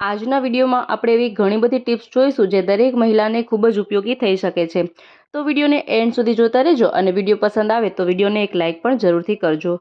આજના વિડીયોમાં આપણે એવી ઘણી બધી ટિપ્સ જોઈશું જે દરેક મહિલાને ખૂબ જ ઉપયોગી થઈ શકે છે. તો વિડીયોને એન્ડ સુધી જોતા રહેજો અને વીડિયો પસંદ આવે તો વિડીયોને એક લાઇક પણ જરૂરથી કરજો.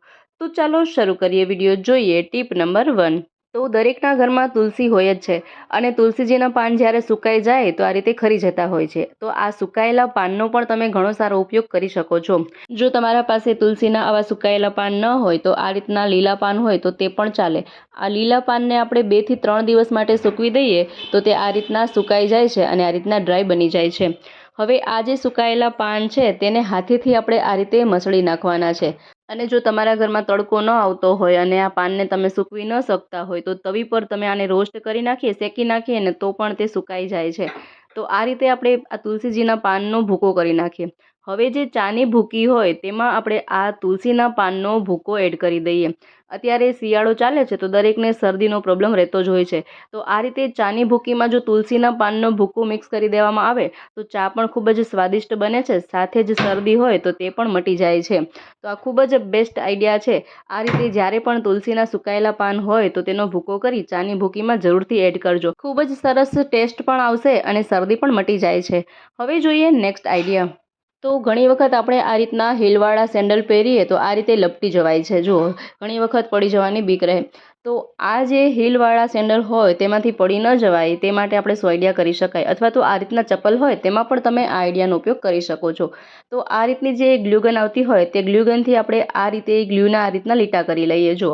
તો ચાલો શરૂ કરીએ વીડિયો. જોઈએ ટીપ નંબર વન. તો દરેકના ઘરમાં તુલસી હોય જ છે. અને તુલસીજીના પાન જ્યારે સુકાઈ જાય તો આ રીતે ખરી જતા હોય છે. તો આ સુકાયેલા પાનનો પણ તમે ઘણો સારો ઉપયોગ કરી શકો છો. જો તમારા પાસે તુલસીના આવા સુકાયેલા પાન ન હોય તો આ રીતના લીલા પાન હોય તો તે પણ ચાલે. આ લીલા પાનને આપણે બેથી ત્રણ દિવસ માટે સૂકવી દઈએ તો તે આ રીતના સુકાઈ જાય છે અને આ રીતના ડ્રાય બની જાય છે. હવે આ જે સુકાયેલા પાન છે તેને હાથેથી આપણે આ રીતે મસળી નાખવાના છે. અને જો તમારા ઘરમાં તડકો ન આવતો હોય અને આ પાનને તમે સૂકવી ન શકતા હોય, તો તવી પર તમે આને રોસ્ટ કરી નાખીએ, શેકી નાખીએ ને તો પણ તે સુકાઈ જાય છે. તો આ રીતે આપણે આ તુલસીજીના પાનનો ભૂકો કરી નાખીએ. હવે જે ચાની ભૂકી હોય તેમાં આપણે આ તુલસીના પાનનો ભૂકો એડ કરી દઈએ. અત્યારે શિયાળો ચાલે છે તો દરેકને શરદીનો પ્રોબ્લેમ રહેતો જ હોય છે. તો આ રીતે ચાની ભૂકીમાં જો તુલસીના પાનનો ભૂકો મિક્સ કરી દેવામાં આવે, તો ચા પણ ખૂબ જ સ્વાદિષ્ટ બને છે. સાથે જ શરદી હોય તો તે પણ મટી જાય છે. તો આ ખૂબ જ બેસ્ટ આઈડિયા છે. આ રીતે જ્યારે પણ તુલસીના સુકાયેલા પાન હોય તો તેનો ભૂકો કરી ચાની ભૂકીમાં જરૂરથી એડ કરજો. ખૂબ જ સરસ ટેસ્ટ પણ આવશે અને શરદી પણ મટી જાય છે. હવે જોઈએ નેક્સ્ટ આઈડિયા તો ઘણી વખત આપણે આ રીતના હીલવાળા સેન્ડલ પહેરીએ તો આ રીતે લપટી જવાય છે. જુઓ, ઘણી વખત પડી જવાની બીક રહે. તો આ જે હીલવાળા સેન્ડલ હોય તેમાંથી પડી ન જવાય, તે માટે આપણે શું આઈડિયા કરી શકાય. અથવા તો આ રીતના ચપ્પલ હોય તેમાં પણ તમે આ આઈડિયાનો ઉપયોગ કરી શકો છો. તો આ રીતની જે ગ્લુગન આવતી હોય તે ગ્લુગનથી આપણે આ રીતે ગ્લ્યુના આ રીતના લીટા કરી લઈએ જો.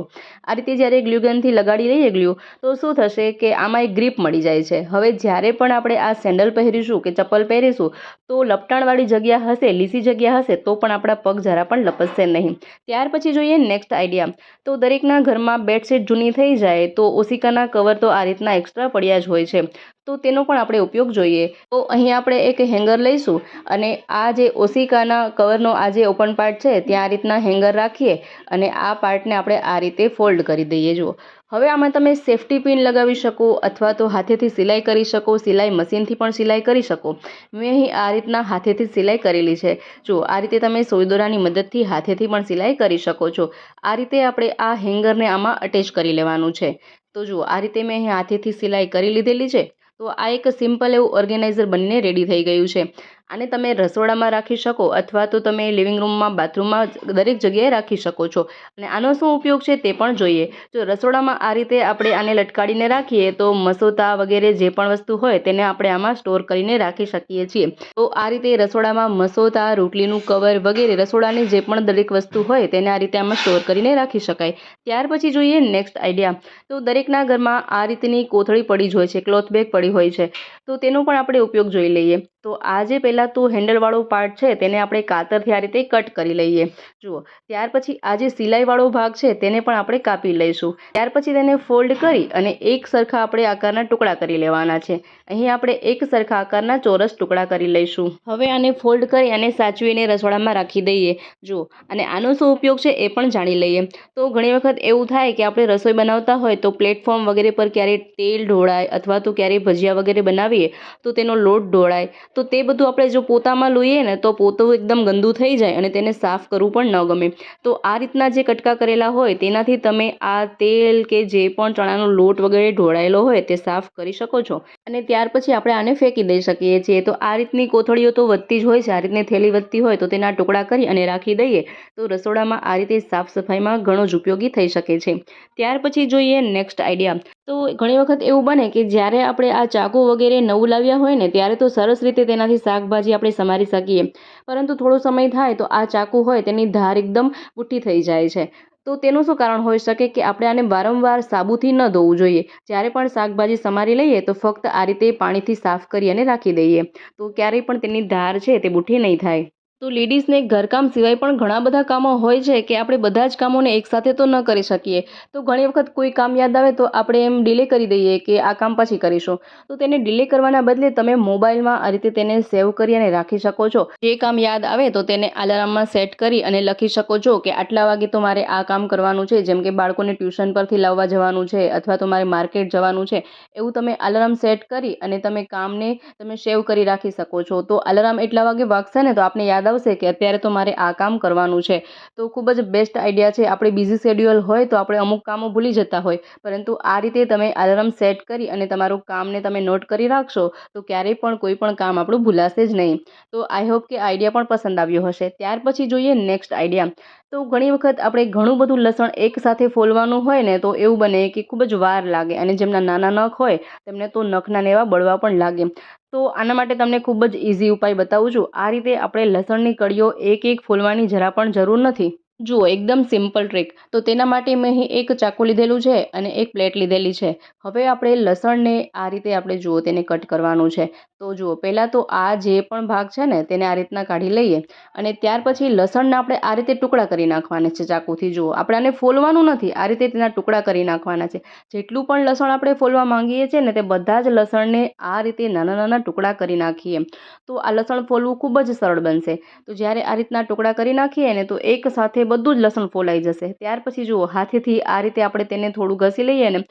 આ રીતે જ્યારે ગ્લ્યુગનથી લગાડી લઈએ ગ્લ્યુ તો શું થશે કે આમાં એક ગ્રીપ મળી જાય છે. હવે જ્યારે પણ આપણે આ સેન્ડલ પહેરીશું કે ચપ્પલ પહેરીશું, તો લપટાણવાળી જગ્યા હશે, લીસી જગ્યા હશે, તો પણ આપણા પગ જરા પણ લપસશે નહીં. ત્યાર પછી જોઈએ નેક્સ્ટ આઈડિયા. તો દરેકના ઘરમાં બેડશીટ જૂની જૂની થઈ જાય તો ઓશિકાના કવર તો આ રીતના એક્સ્ટ્રા પડ્યા જ હોય છે. તો તેનો પણ આપણે ઉપયોગ જોઈએ. તો અહીં આપણે એક હેંગર લઈશું અને આ જે ઓશિકાના કવરનો આ જે ઓપન પાર્ટ છે, ત્યાં આ રીતના હેંગર રાખીએ અને આ પાર્ટને આપણે આ રીતે ફોલ્ડ કરી દઈએ. જુઓ. હવે આમાં તમે સેફ્ટી પિન લગાવી શકો અથવા તો હાથેથી સિલાઈ કરી શકો, સિલાઈ મશીનથી પણ સિલાઈ કરી શકો. મેં અહીં આ રીતના હાથેથી સિલાઈ કરેલી છે. જો આ રીતે તમે સોયદોરાની મદદથી હાથેથી પણ સિલાઈ કરી શકો છો. આ રીતે આપણે આ હેંગરને આમાં અટેચ કરી લેવાનું છે. તો જુઓ, આ રીતે મેં અહીં હાથેથી સિલાઈ કરી લીધેલી છે. તો આ એક સિમ્પલ એવું ઓર્ગેનાઇઝર બંને રેડી થઈ ગયું છે. આને તમે રસોડામાં રાખી શકો અથવા તો તમે લિવિંગ રૂમમાં બાથરૂમમાં દરેક જગ્યાએ રાખી શકો છો. અને આનો શું ઉપયોગ છે તે પણ જોઈએ. જો રસોડામાં આ રીતે આપણે આને લટકાડીને રાખીએ, તો મસોતા વગેરે જે પણ વસ્તુ હોય તેને આપણે આમાં સ્ટોર કરીને રાખી શકીએ છીએ. તો આ રીતે રસોડામાં મસોતા રોટલીનું કવર વગેરે રસોડાની જે પણ દરેક વસ્તુ હોય તેને આ રીતે આમાં સ્ટોર કરીને રાખી શકાય. ત્યાર પછી જોઈએ નેક્સ્ટ આઈડિયા તો દરેકના ઘરમાં આ રીતની કોથળી પડી જ હોય છે ક્લોથ બેગ પડી હોય છે. તો તેનો પણ આપણે ઉપયોગ જોઈ લઈએ. તો આ જે પહેલાં તો હેન્ડલવાળો પાર્ટ છે, તેને આપણે કાતરથી આ રીતે કટ કરી લઈએ. જુઓ, ત્યાર પછી આ જે સિલાઈવાળો ભાગ છે, તેને પણ આપણે કાપી લઈશું. ત્યાર પછી તેને ફોલ્ડ કરી અને એક સરખા આપણે આકારના ટુકડા કરી લેવાના છે. અહીં આપણે એક સરખા આકારના ચોરસ ટુકડા કરી લઈશું. હવે આને ફોલ્ડ કરી અને સાચવીને રસોડામાં રાખી દઈએ. જુઓ, અને આનો શું ઉપયોગ છે એ પણ જાણી લઈએ. તો ઘણી વખત એવું થાય કે આપણે રસોઈ બનાવતા હોય તો પ્લેટફોર્મ વગેરે પર ક્યારેય તેલ ઢોળાય અથવા તો ક્યારેય ભજીયા વગેરે બનાવીએ તો તેનો લોટ ઢોળાય. તો તે બધું આપણે જો પોતામાં લઈએ ને તો પોતું એકદમ ગંદુ થઈ જાય અને તેને સાફ કરવું પણ ન ગમે. તો આ રીતના જે કટકા કરેલા હોય તેનાથી તમે આ તેલ કે જે પણ ચણાનો લોટ વગેરે ઢોળાયેલો હોય તે સાફ કરી શકો છો. અને ત્યાર પછી આપણે આને ફેંકી દઈ શકીએ છીએ. તો આ રીતની કોથળીઓ તો વધતી જ હોય છે. આ રીતની થેલી વધતી હોય તો તેના ટુકડા કરી અને રાખી દઈએ તો રસોડામાં આ રીતે સાફ સફાઈમાં ઘણો જ ઉપયોગી થઈ શકે છે. ત્યાર પછી જોઈએ નેક્સ્ટ આઈડિયા. તો ઘણી વખત એવું બને કે જ્યારે આપણે આ ચાકુ વગેરે નવું લાવ્યા હોય ને, ત્યારે તો સરસ રીતે તેનાથી શાકભાજી આપણે સમારી શકીએ. પરંતુ થોડો સમય થાય તો આ ચાકુ હોય તેની ધાર એકદમ બુઠ્ઠી થઈ જાય છે. તો તેનું શું કારણ હોઈ શકે કે આપણે આને વારંવાર સાબુથી ન ધોવું જોઈએ? જ્યારે પણ શાકભાજી સમારી લઈએ તો ફક્ત આ રીતે પાણીથી સાફ કરી અને રાખી દઈએ. તો ક્યારેય પણ તેની ધાર છે તે બુઠ્ઠી નહીં થાય. તો લેડીઝને ઘરકામ સિવાય પણ ઘણા બધા કામો હોય છે કે આપણે બધા જ કામોને એકસાથે તો ન કરી શકીએ. તો ઘણી વખત કોઈ કામ યાદ આવે તો આપણે એમ ડિલે કરી દઈએ કે આ કામ પછી કરીશું. તો તેને ડિલે કરવાના બદલે તમે મોબાઈલમાં આ રીતે તેને સેવ કરી અને રાખી શકો છો. જે કામ યાદ આવે તો તેને અલાર્મમાં સેટ કરી અને લખી શકો છો કે આટલા વાગે તો મારે આ કામ કરવાનું છે, જેમ કે બાળકોને ટ્યુશન પરથી લાવવા જવાનું છે અથવા તો મારે માર્કેટ જવાનું છે, એવું તમે અલાર્મ સેટ કરી અને તમે કામને તમે સેવ કરી રાખી શકો છો. તો અલાર્મ એટલા વાગે વાગશે ને તો આપને યાદ બતાવશે કે અત્યારે તો મારે આ કામ કરવાનું છે. તો ખૂબ જ બેસ્ટ આઈડિયા છે. આપણે બિઝી શેડ્યુઅલ હોય તો આપણે અમુક કામો ભૂલી જતા હોય. પરંતુ આ રીતે તમે અલાર્મ સેટ કરી અને તમારું કામને તમે નોટ કરી રાખશો તો ક્યારેય પણ કોઈ પણ કામ આપણું ભૂલાશે જ નહીં. તો આઈ હોપ કે આઈડિયા પણ પસંદ આવ્યો હશે. ત્યાર પછી જોઈએ નેક્સ્ટ આઈડિયા તો ઘણી વખત આપણે ઘણું બધું લસણ એકસાથે ફોલવાનું હોય ને તો એવું બને કે ખૂબ જ વાર લાગે અને જેમના નાના નખ હોય તેમને તો નખના એવા બળવા પણ લાગે. તો આના માટે તમને ખૂબ જ ઇઝી ઉપાય બતાવું છું. આ રીતે આપણે લસણની કળીઓ એક એક ફોલવાની જરા પણ જરૂર નથી. જુઓ, એકદમ સિમ્પલ ટ્રીક. તો તેના માટે મેં અહીં એક ચાકુ લીધેલું છે અને એક પ્લેટ લીધેલી છે. હવે આપણે લસણને આ રીતે આપણે જુઓ, તેને કટ કરવાનું છે. તો જુઓ, પહેલાં તો આ જે પણ ભાગ છે ને, તેને આ રીતના કાઢી લઈએ અને ત્યાર પછી લસણને આપણે આ રીતે ટુકડા કરી નાખવાના છે ચાકુથી. જુઓ, આપણે આને ફોલવાનું નથી, આ રીતે તેના ટુકડા કરી નાખવાના છે. જેટલું પણ લસણ આપણે ફોલવા માંગીએ છીએ ને, તે બધા જ લસણને આ રીતે નાના નાના ટુકડા કરી નાખીએ. તો આ લસણ ફોલવું ખૂબ જ સરળ બનશે. તો જ્યારે આ રીતના ટુકડા કરી નાખીએ ને, તો એક સાથે બધું જ લસણ ફોલાઈ જશે. ત્યાર પછી જુઓ, હાથેથી આ રીતે આપણે તેને થોડું ઘસી લઈએ ને,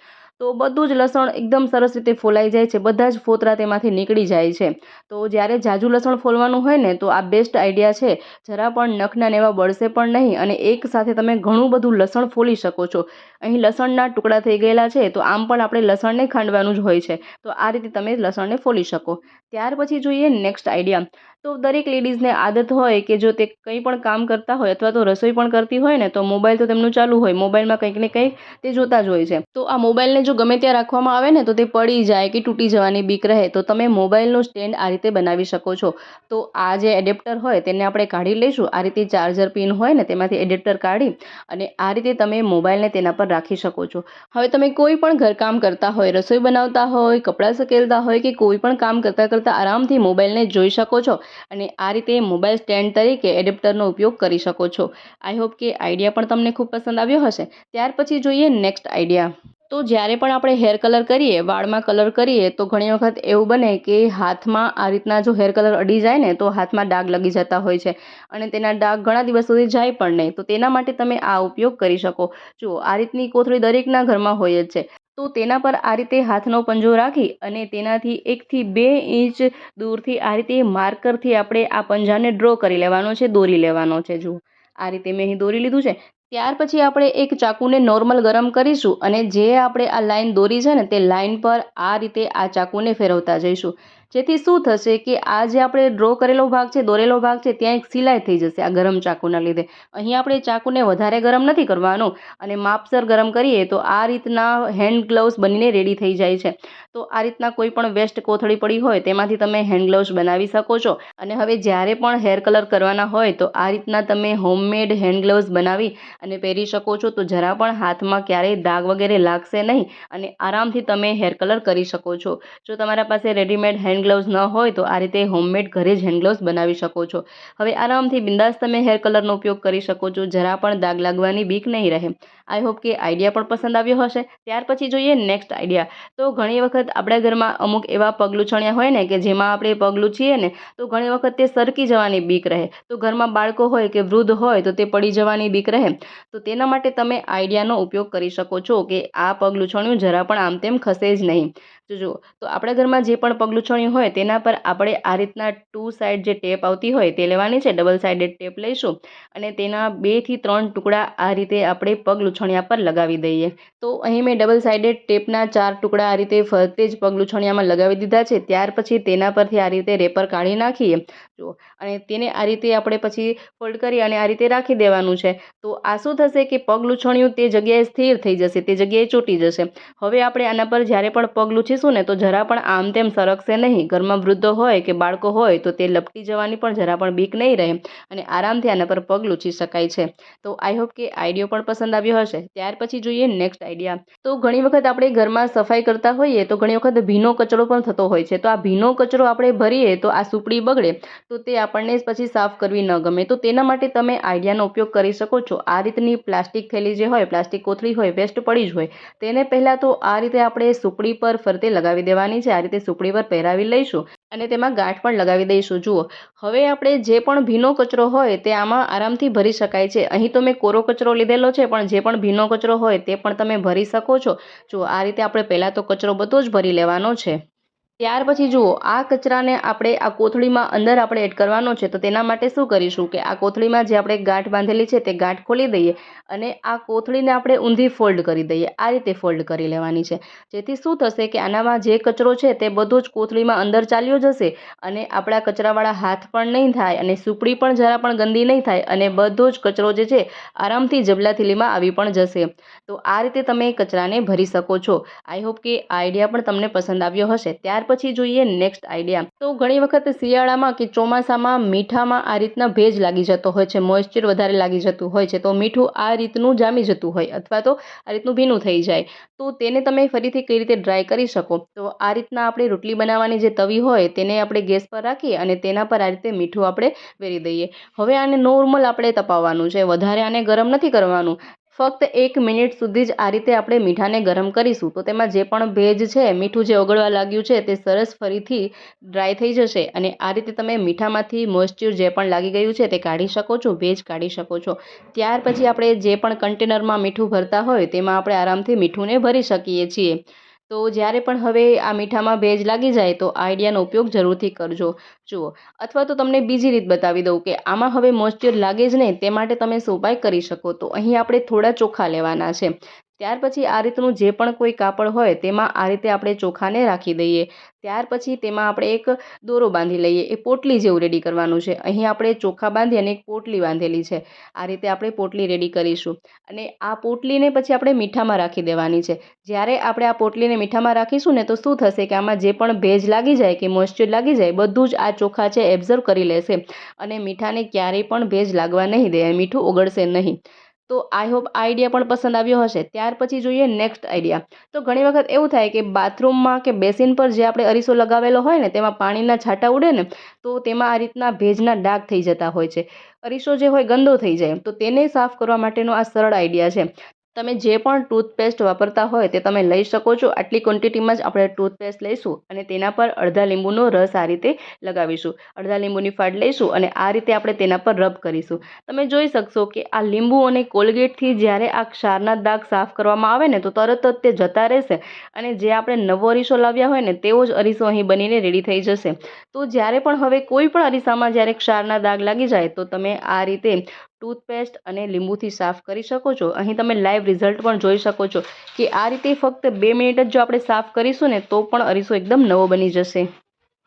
તો બધું જ લસણ એકદમ સરસ રીતે ફોલાઈ જાય છે. બધા જ ફોતરા તેમાંથી નીકળી જાય છે. તો જ્યારે જાજુ લસણ ફોલવાનું હોય ને, તો આ બેસ્ટ આઈડિયા છે. જરા પણ નખના ને એવા બળશે પણ નહીં અને એક સાથે તમે ઘણું બધું લસણ ફોલી શકો છો. અહીં લસણના ટુકડા થઈ ગયેલા છે, તો આમ પણ આપણે લસણને ખાંડવાનું જ હોય છે. તો આ રીતે તમે લસણને ફોલી શકો. ત્યાર પછી જોઈએ નેક્સ્ટ આઈડિયા તો દરેક લેડીઝને આદત હોય કે જો તે કંઈ પણ કામ કરતા હોય અથવા તો રસોઈ પણ કરતી હોય ને, તો મોબાઈલ તો તેમનું ચાલુ હોય. મોબાઈલમાં કંઈક ને કંઈક તે જોતા જ હોય છે. તો આ મોબાઈલને જો ગમે ત્યાં રાખવામાં આવે ને, તો તે પડી જાય કે તૂટી જવાની બીક રહે. તો તમે મોબાઈલનું સ્ટેન્ડ આ રીતે બનાવી શકો છો. તો આ જે એડેપ્ટર હોય તેને આપણે કાઢી લઈશું. આ રીતે ચાર્જર પિન હોય ને, તેમાંથી એડેપ્ટર કાઢી અને આ રીતે તમે મોબાઈલને તેના પર રાખી શકો છો. હવે તમે કોઈ પણ ઘરકામ કરતા હોય, રસોઈ બનાવતા હોય, કપડાં સકેલતા હોય કે કોઈ પણ કામ કરતાં કરતાં આરામથી મોબાઈલને જોઈ શકો છો અને આ રીતે મોબાઈલ સ્ટેન્ડ તરીકે એડેપ્ટરનો ઉપયોગ કરી શકો છો. આઈ હોપ કે આઈડિયા પણ તમને ખૂબ પસંદ આવ્યો હશે. ત્યાર પછી જોઈએ નેક્સ્ટ આઈડિયા. તો જ્યારે પણ આપણે હેર કલર કરીએ, વાળમાં કલર કરીએ, તો ઘણી વખત એવું બને કે હાથમાં આ રીતના જો હેર કલર અડી જાય ને, તો હાથમાં ડાઘ લગી જતા હોય છે અને તેના ડાઘ ઘણા દિવસ સુધી જાય પણ નહીં. તો તેના માટે તમે આ ઉપયોગ કરી શકો. જુઓ, આ રીતની કોથળી દરેકના ઘરમાં હોય જ છે. તો તેના પર આ રીતે હાથનો પંજો રાખી અને તેનાથી એકથી બે ઇંચ દૂરથી આ રીતે માર્કરથી આપણે આ પંજાને ડ્રો કરી લેવાનો છે, દોરી લેવાનો છે. જુઓ, આ રીતે મેં અહીં દોરી લીધું છે. ત્યાર પછી આપણે એક ચાકુને નોર્મલ ગરમ કરીશું અને જે આપણે આ લાઈન દોરી છે ને તે લાઈન પર આ રીતે આ ચાકુને ફેરવતા જઈશું. જેથી શું થશે કે આ જે આપણે ડ્રો કરેલો ભાગ છે, દોરેલો ભાગ છે, ત્યાં એક સિલાઈ થઈ જશે આ ગરમ ચાકુના લીધે. અહીં આપણે ચાકુને વધારે ગરમ નથી કરવાનું અને માપસર ગરમ કરીએ તો આ રીતના હેન્ડ ગ્લવ્સ બનીને રેડી થઈ જાય છે. તો આ રીતના કોઈ પણ વેસ્ટ કોથળી પડી હોય તેમાંથી તમે હેન્ડ ગ્લવ્સ બનાવી શકો છો. અને હવે જ્યારે પણ હેર કલર કરવાના હોય તો આ રીતના તમે હોમમેડ હેન્ડ ગ્લવ્સ બનાવી અને પહેરી શકો છો. તો જરા પણ હાથમાં ક્યારેય દાગ વગેરે લાગશે નહીં અને આરામથી તમે હેર કલર કરી શકો છો. જો તમારા પાસે રેડીમેડ હેન્ડ ગ્લવ્સ ન હોય તો આ રીતે હોમમેડ ઘરે જ હેન્ડ બનાવી શકો છો. હવે આરામથી બિંદાસ તમે હેર કલરનો ઉપયોગ કરી શકો છો, જરા પણ દાગ લાગવાની બીક નહીં રહે. આઈ હોપ કે આઈડિયા પણ પસંદ આવ્યો હશે. ત્યાર પછી જોઈએ નેક્સ્ટ આઈડિયા તો ઘણી વખત આપણા ઘરમાં અમુક એવા પગલુંછણિયા હોય ને કે જેમાં આપણે પગલું છીએ ને, તો ઘણી વખત તે સરકી જવાની બીક રહે. તો ઘરમાં બાળકો હોય કે વૃદ્ધ હોય તો તે પડી જવાની બીક રહે. તો તેના માટે તમે આઈડિયાનો ઉપયોગ કરી શકો છો કે આ પગલું છણ્યું જરા પણ આમ તેમ ખસે જ નહીં. જો જુઓ, તો આપણા ઘરમાં જે પણ પગલુંછણિયું હોય તેના પર આપણે આ રીતના ટુ સાઈડ જે ટેપ આવતી હોય તે લેવાની છે. ડબલ સાઇડેડ ટેપ લઈશું અને તેના બેથી ત્રણ ટુકડા આ રીતે આપણે પગલૂછણિયા પર લગાવી દઈએ. તો અહીં મેં ડબલ સાઇડેડ ટેપના ચાર ટુકડા આ રીતે ફરતે જ પગલૂછણિયામાં લગાવી દીધા છે. ત્યાર પછી તેના પરથી આ રીતે રેપર કાઢી નાખીએ. જુઓ, અને તેને આ રીતે આપણે પછી ફોલ્ડ કરી અને આ રીતે રાખી દેવાનું છે. તો આ શું થશે કે પગલૂછણિયું તે જગ્યાએ સ્થિર થઈ જશે, તે જગ્યાએ ચોંટી જશે. હવે આપણે આના પર જ્યારે પણ પગ લૂછીશું ને, તો જરા પણ આમ તેમ સરકશે નહીં. ઘરમાં વૃદ્ધો હોય કે બાળકો હોય, તો તે લપટી જવાની પણ જરા પણ બીક નહીં રહે અને આરામથી આના પર પગ લૂછી શકાય છે. તો આઈ હોપ કે આઈડિયો પણ પસંદ આવ્યો હશે. ત્યાર પછી જોઈએ નેક્સ્ટ આઈડિયા. તો ઘણી વખત આપણે ઘરમાં સફાઈ કરતા હોઈએ, તો ઘણી વખત ભીનો કચરો પણ થતો હોય છે. તો આ ભીનો કચરો આપણે ભરીએ, તો આ સુપડી બગડે, તો તે આપણને પછી સાફ કરવી ન ગમે. તો તેના માટે તમે આઈડિયાનો ઉપયોગ કરી શકો છો. આ રીતની પ્લાસ્ટિક થેલી જે હોય, પ્લાસ્ટિક કોથળી હોય, વેસ્ટ પડી જ હોય, તેને પહેલાં તો આ રીતે આપણે સુપડી પર ફરતે લગાવી દેવાની છે, આ રીતે સુપડી પર પહેરાવી લઈશું અને તેમાં ગાંઠ પણ લગાવી દઈશું. જુઓ, હવે આપણે જે પણ ભીનો કચરો હોય તે આમાં આરામથી ભરી શકાય છે. અહીં તો મેં કોરો કચરો લીધેલો છે, પણ જે પણ ભીનો કચરો હોય તે પણ તમે ભરી શકો છો. જુઓ, આ રીતે આપણે પહેલાં તો કચરો બધો જ ભરી લેવાનો છે. ત્યાર પછી જુઓ, આ કચરાને આપણે આ કોથળીમાં અંદર આપણે એડ કરવાનો છે, તો તેના માટે શું કરીશું કે આ કોથળીમાં જે આપણે ગાંઠ બાંધેલી છે તે ગાંઠ ખોલી દઈએ અને આ કોથળીને આપણે ઊંધી ફોલ્ડ કરી દઈએ, આ રીતે ફોલ્ડ કરી લેવાની છે. જેથી શું થશે કે આનામાં જે કચરો છે તે બધો જ કોથળીમાં અંદર ચાલ્યો જશે અને આપણા કચરાવાળા હાથ પણ નહીં થાય અને સુપડી પણ જરા પણ ગંદી નહીં થાય અને બધો જ કચરો જે છે આરામથી જબલા થેલીમાં આવી પણ જશે. તો આ રીતે તમે કચરાને ભરી શકો છો. આઈ હોપ કે આ આઈડિયા પણ તમને પસંદ આવ્યો હશે. ત્યાર પછી જોઈએ નેક્સ્ટ આઈડિયા તો ઘણી વખત શિયાળામાં કે ચોમાસામાં મીઠામાં આ રીતના ભેજ લાગી જતો હોય છે મોઇશ્ચર વધારે લાગી જતું હોય છે, તો મીઠું આ રીતનું જામી જતું હોય અથવા તો આ રીતનું ભીનું થઈ જાય. તો તેને તમે ફરીથી કઈ રીતે ડ્રાય કરી શકો? તો આ રીતના આપણે રોટલી બનાવવાની જે તવી હોય તેને આપણે ગેસ પર રાખી અને તેના પર આ રીતે મીઠું આપણે વેરી દઈએ. હવે આને નોર્મલ આપણે તપાવવાનું છે, વધારે આને ગરમ નથી કરવાનું. ફક્ત એક મિનિટ સુધી જ આ રીતે આપણે મીઠાને ગરમ કરીશું. તો તેમાં જે પણ ભેજ છે, મીઠું જે ઓગળવા લાગ્યું છે, તે સરસ ફરીથી ડ્રાય થઈ જશે અને આ રીતે તમે મીઠામાંથી મોઇશ્ચર જે પણ લાગી ગયું છે, તે કાઢી શકો છો, ભેજ કાઢી શકો છો. ત્યાર પછી આપણે જે પણ કન્ટેનરમાં મીઠું ભરતા હોય, તેમાં આપણે આરામથી મીઠુંને ભરી શકીએ છીએ. તો જ્યારે પણ હવે આ મીઠામાં ભેજ લાગી જાય તો આઈડિયાનો ઉપયોગ જરૂરથી કરજો. જુઓ, અથવા તો તમને બીજી રીત બતાવી દઉં કે આમાં હવે મોઇશ્ચર લાગે જ નહીં તે માટે તમે સોપાઈ કરી શકો. તો અહીં આપણે થોડા ચોખા લેવાના છે. ત્યાર પછી આ રીતનું જે પણ કોઈ કાપડ હોય તેમાં આ રીતે આપણે ચોખાને રાખી દઈએ. ત્યાર પછી તેમાં આપણે એક દોરો બાંધી લઈએ. એ પોટલી જેવું રેડી કરવાનું છે. અહીં આપણે ચોખા બાંધી અને એક પોટલી બાંધેલી છે. આ રીતે આપણે પોટલી રેડી કરીશું. અને આ પોટલીને પછી આપણે મીઠામાં રાખી દેવાની છે. જ્યારે આપણે આ પોટલીને મીઠામાં રાખીશું ને તો શું થશે કે આમાં જે પણ ભેજ લાગી જાય કે મોઇશ્ચર લાગી જાય, બધું જ આ ચોખા છે એબ્ઝર્વ કરી લેશે. અને મીઠાને ક્યારેય પણ ભેજ લાગવા નહીં દે. મીઠું ઓગળશે નહીં. તો આઈ હોપ આઈડિયા પણ પસંદ આવ્યો હશે. ત્યાર પછી જોઈએ નેક્સ્ટ આઈડિયા તો ઘણી વખત એવું થાય કે બાથરૂમમાં કે બેસિન પર જે આપણે અરીસો લગાવેલો હોય ને, તેમાં પાણીના છાંટા ઉડે ને, તો તેમાં આ રીતના ભેજના ડાઘ થઈ જતા હોય છે. અરીસો જે હોય ગંદો થઈ જાય. તો તેને સાફ કરવા માટેનો આ સરળ આઈડિયા છે. તમે જે પણ ટૂથપેસ્ટ વાપરતા હોય તે તમે લઈ શકો છો. આટલી ક્વોન્ટિટીમાં જ આપણે ટૂથપેસ્ટ લઈશું અને તેના પર અડધા લીંબુનો રસ આ રીતે લગાવીશું. અડધા લીંબુની ફાડ લઈશું અને આ રીતે આપણે તેના પર રબ કરીશું. તમે જોઈ શકશો કે આ લીંબુ અને કોલગેટથી જ્યારે આ ક્ષારના દાગ સાફ કરવામાં આવે ને તો તરત જ તે જતા રહેશે અને જે આપણે નવો અરીસો લાવ્યા હોય ને તેવો જ અરીસો અહીં બનીને રેડી થઈ જશે. તો જ્યારે પણ હવે કોઈ પણ અરીસામાં જ્યારે ક્ષારના દાગ લાગી જાય તો તમે આ રીતે ટૂથપેસ્ટ અને લીંબુથી સાફ કરી શકો છો. અહીં તમે લાઈવ રિઝલ્ટ પણ જોઈ શકો છો કે આ રીતે ફક્ત બે મિનિટ જ જો આપણે સાફ કરીશું ને, તો પણ અરીસો એકદમ નવો બની જશે.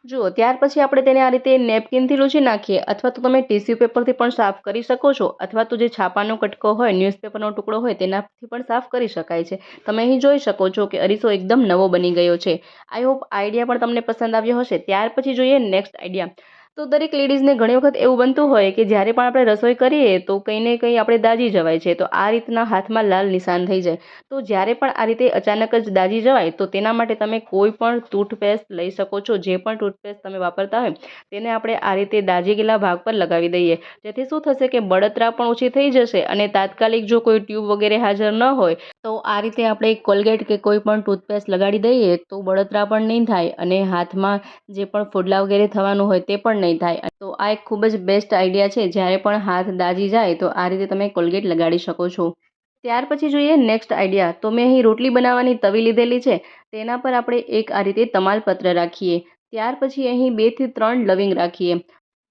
જુઓ, ત્યાર પછી આપણે તેને આ રીતે નેપકિનથી લૂછી નાખીએ અથવા તો તમે ટીસ્યુ પેપરથી પણ સાફ કરી શકો છો અથવા તો જે છાપાનો કટકો હોય ન્યૂઝપેપરનો ટુકડો હોય, તેનાથી પણ સાફ કરી શકાય છે. તમે અહીં જોઈ શકો છો કે અરીસો એકદમ નવો બની ગયો છે. આઈ હોપ આઈડિયા પણ તમને પસંદ આવ્યો હશે. ત્યાર પછી જોઈએ નેક્સ્ટ આઈડિયા તો દરેક લેડીઝને ઘણી વખત એવું બનતું હોય કે જ્યારે પણ આપણે રસોઈ કરીએ તો કંઈ ને કંઈ આપણે દાજી જવાય છે, તો આ રીતના હાથમાં લાલ નિશાન થઈ જાય. તો જ્યારે પણ આ રીતે અચાનક જ દાજી જવાય, તો તેના માટે તમે કોઈ પણ ટૂથપેસ્ટ લઈ શકો છો, જે પણ ટૂથપેસ્ટ તમે વાપરતા હોય, તેને આપણે આ રીતે દાજી ગયેલા ભાગ પર લગાવી દઈએ. જેથી શું થશે કે બળતરા પણ ઓછી થઈ જશે અને તાત્કાલિક જો કોઈ ટ્યુબ વગેરે હાજર ન હોય તો આ રીતે આપણે કોલગેટ કે કોઈ પણ ટૂથપેસ્ટ લગાડી દઈએ તો બળતરા પણ નહીં થાય અને હાથમાં જે પણ ફોડલા વગેરે થવાનું હોય તે પણ નહીં થાય. તો આ એક ખૂબ જ બેસ્ટ આઈડિયા છે. જ્યારે પણ હાથ દાજી જાય તો આ રીતે તમે કોલગેટ લગાડી શકો છો. ત્યાર પછી જોઈએ નેક્સ્ટ આઈડિયા તો મેં અહીં રોટલી બનાવવાની તવી લીધેલી છે. તેના પર આપણે એક આ રીતે તમાલપત્ર રાખીએ. ત્યાર પછી અહીં બેથી ત્રણ લવિંગ રાખીએ.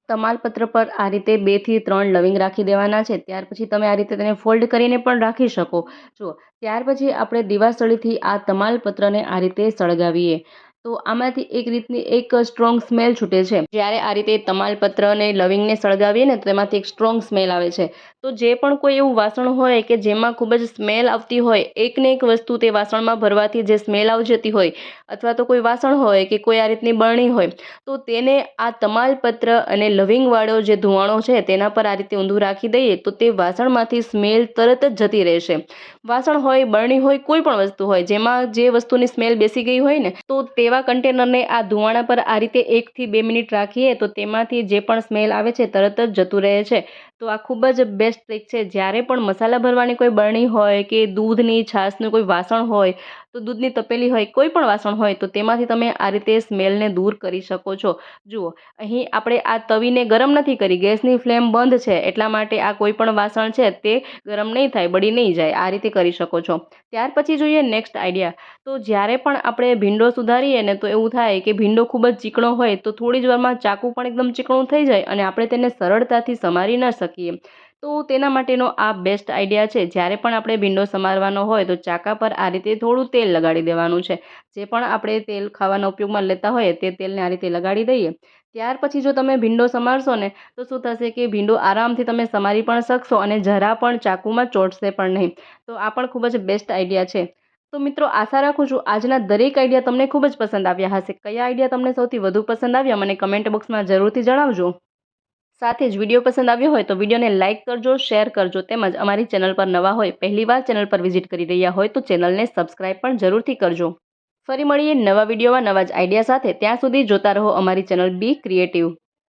તમાલપત્ર પર આ રીતે બેથી ત્રણ લવિંગ રાખી દેવાના છે. ત્યાર પછી તમે આ રીતે તેને ફોલ્ડ કરીને પણ રાખી શકો. જુઓ, ત્યાર પછી આપણે દીવાસળીથી આ તમાલપત્રને આ રીતે સળગાવીએ. તો આમાંથી એક રીતની એક સ્ટ્રોંગ સ્મેલ છૂટે છે. જ્યારે આ રીતે તમાલપત્ર અને લવિંગને સળગાવીએ ને તો તેમાંથી એક સ્ટ્રોંગ સ્મેલ આવે છે. તો જે પણ કોઈ એવું વાસણ હોય કે જેમાં ખૂબ જ સ્મેલ આવતી હોય, એકને એક વસ્તુ તે વાસણમાં ભરવાથી જે સ્મેલ આવી જતી હોય અથવા તો કોઈ વાસણ હોય કે કોઈ આ રીતની બરણી હોય, તો તેને આ તમાલપત્ર અને લવિંગવાળો જે ધુવાણો છે તેના પર આ રીતે ઊંધું રાખી દઈએ તો તે વાસણમાંથી સ્મેલ તરત જ જતી રહેશે. વાસણ હોય, બરણી હોય, કોઈ પણ વસ્તુ હોય, જેમાં જે વસ્તુની સ્મેલ બેસી ગઈ હોય ને, તો તે તેવા કન્ટેનરને આ ધુવાણા પર આ રીતે એકથી બે મિનિટ રાખીએ તો તેમાંથી જે પણ સ્મેલ આવે છે તરત જ જતું રહે છે. તો આ ખૂબ જ બેસ્ટ ટ્રીક છે. જ્યારે પણ મસાલા ભરવાની કોઈ બરણી હોય કે દૂધની છાશનું કોઈ વાસણ હોય તો દૂધની તપેલી હોય, કોઈ પણ વાસણ હોય, તો તેમાંથી તમે આ રીતે સ્મેલને દૂર કરી શકો છો. જુઓ, અહીં આપણે આ તવીને ગરમ નથી કરી, ગેસની ફ્લેમ બંધ છે, એટલા માટે આ કોઈ પણ વાસણ છે તે ગરમ નહીં થાય, બળી નહીં જાય, આ રીતે કરી શકો છો. ત્યાર પછી જોઈએ નેક્સ્ટ આઈડિયા. તો જ્યારે પણ આપણે ભીંડો સુધારીએ ને તો એવું થાય કે ભીંડો ખૂબ જ ચીકણો હોય, તો થોડી જ વારમાં ચાકુ પણ એકદમ ચીકણું થઈ જાય અને આપણે તેને સરળતાથી સમારી ન શકીએ. તો તેના માટેનો આ બેસ્ટ આઈડિયા છે. જ્યારે પણ આપણે ભીંડો સમારવાનો હોય તો ચાકા પર આ રીતે થોડું તેલ લગાડી દેવાનું છે. જે પણ આપણે તેલ ખાવાના ઉપયોગમાં લેતા હોઈએ તે તેલને આ રીતે લગાડી દઈએ. ત્યાર પછી જો તમે ભીંડો સમારશો ને, તો શું થશે કે ભીંડો આરામથી તમે સમારી પણ શકશો અને જરા પણ ચાકુમાં ચોટશે પણ નહીં. તો આ પણ ખૂબ જ બેસ્ટ આઈડિયા છે. તો મિત્રો, આશા રાખું છું આજના દરેક આઈડિયા તમને ખૂબ જ પસંદ આવ્યા હશે. કયા આઈડિયા તમને સૌથી વધુ પસંદ આવ્યા, મને કમેન્ટ બોક્સમાં જરૂરથી જણાવજો. સાથે જ વીડિયો પસંદ આવ્યો હોય તો વિડીયોને લાઇક કરજો, શેર કરજો તેમજ અમારી ચેનલ પર નવા હોય પહેલીવાર ચેનલ પર વિઝિટ કરી રહ્યા હોય તો ચેનલને સબસ્ક્રાઇબ પણ જરૂરથી કરજો. ફરી મળીએ નવા વિડીયોમાં નવા જ આઈડિયા સાથે. ત્યાં સુધી જોતા રહો અમારી ચેનલ બી ક્રિએટિવ.